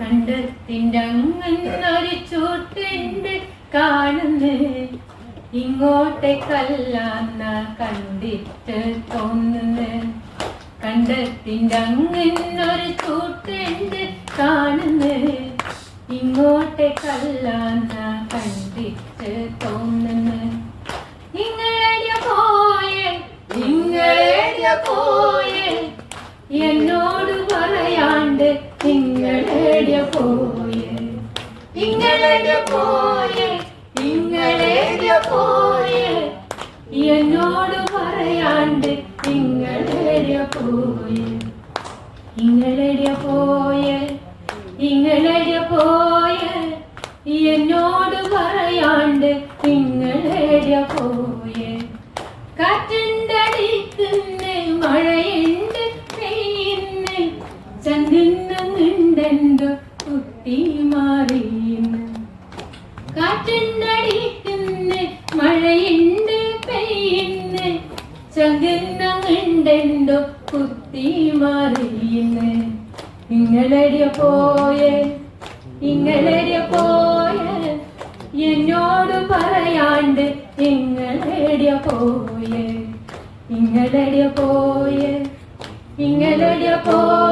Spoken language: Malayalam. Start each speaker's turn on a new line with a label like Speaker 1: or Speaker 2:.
Speaker 1: കണ്ടത്തിന്റെ ചൂട്ടിന്റെ ചൂട്ടുണ്ട് കാണുന്നു ഇങ്ങോട്ടേക്കല്ലാന്ന കണ്ടിട്ട് തോന്നുന്നു. കണ്ടത്തിന്റെ അങ്ങനൊരു ചൂട്ടുണ്ട് കാണുന്നു ഇങ്ങോട്ടേക്കല്ലാന്ന നിങ്ങളെടിയ പോയേ നിങ്ങളെടിയ പോയേ. എന്നോട് പറയാണ്ട് ഇങ്ങളെ പോയേ. ഇങ്ങളെ പോയേ ഇങ്ങളെടിയ പോയേ. എന്നോട് പറയാണ്ട് നിങ്ങളെ പോയേ. കാറ്റുണ്ടടിക്കുന്ന് മഴയുണ്ട് പെയ്യുന്ന്. ചന്ദിന്നുണ്ടെന്തോ കുത്തി മാറിയുന്നു കാറ്റുണ്ടടിക്കുന്ന് മഴയുണ്ട് പെയ്യുന്ന് ചന്ദിന്നുണ്ടെന്തോ കുത്തി മാറിയുന്നു നിങ്ങളെടിയ പോയേ നിങ്ങളെടിയ പോയേ എന്നോട് പറയാണ്ട് നിങ്ങളെടിയ പോയേ നിങ്ങളെടിയ പോയേ നിങ്ങളെടിയ പോയേ.